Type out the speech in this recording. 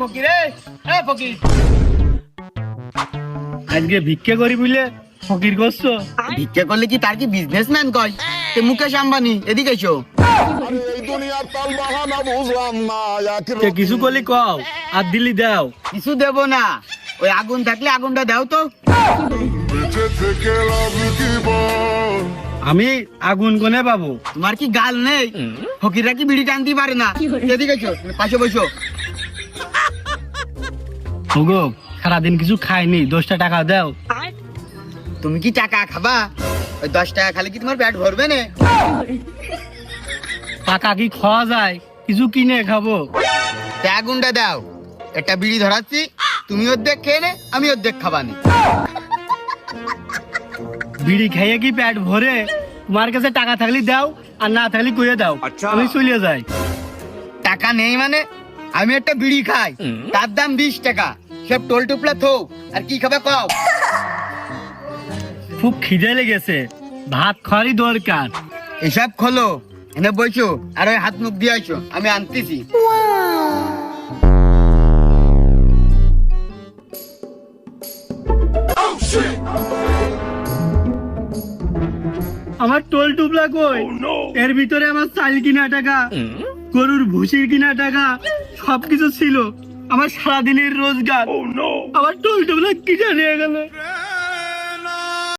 ফকির এ এ ফকির। আজকে ভিক্ষে করি বুঝলে ফকির করছ? ভিক্ষা করলে কি তার কি বিজনেসম্যান কয়? তে মুকেশ আম্বানি এদিকে এসো। কিছু করলি কও আর দিল্লি দাও। কিছু দেবো না। ওই আগুন থাকলে আগুনটা দাও তো। আমি আগুন কোনে পাবো? তোমার কি গাল নেই? ফকিররা কি বিড়ি টানতে পারে না? এদিকে এসো পাশে বসো। ওগো সারাদিন কিছু খাইনি দশটা টাকা দাও। তুমি কি টাকা খাবা? ওই দশ টাকা খালি কি তোমার পেট ভরবে না? টাকা কি খাওয়া যায়? কিছু কিনে খাব। তে আগুনটা দাও। একটা বিড়ি ধরাচ্ছি তুমি অর্ধেক খেয়ে নে আমি অর্ধেক খাবানি। বিড়ি খাইয়ে কি পেট ভরে? তোমার কাছে টাকা থাকলে দাও আর না থাকলে কইয়ে দাও। আমি চলে যাই। টাকা নেই মানে আমি একটা বিড়ি খাই। তার দাম বিশ টাকা। সব টোল টুপলা থো আর কি খাবে কও? খুব খিদে লেগেছে। ভাত খাওয়ারই দরকার। এসব খোলো এনে বইছো আর ওই হাত মুখ দিয়ে আসো আমি আনতেছি। আমার টোল টুপলা কই? এর ভিতরে আমার চাল কিনা টাকা গরুর ভুসির কিনা টাকা সবকিছু ছিল। আমার সারাদিনের রোজগার। আমার টোল টুপলা কি নিয়ে গেল?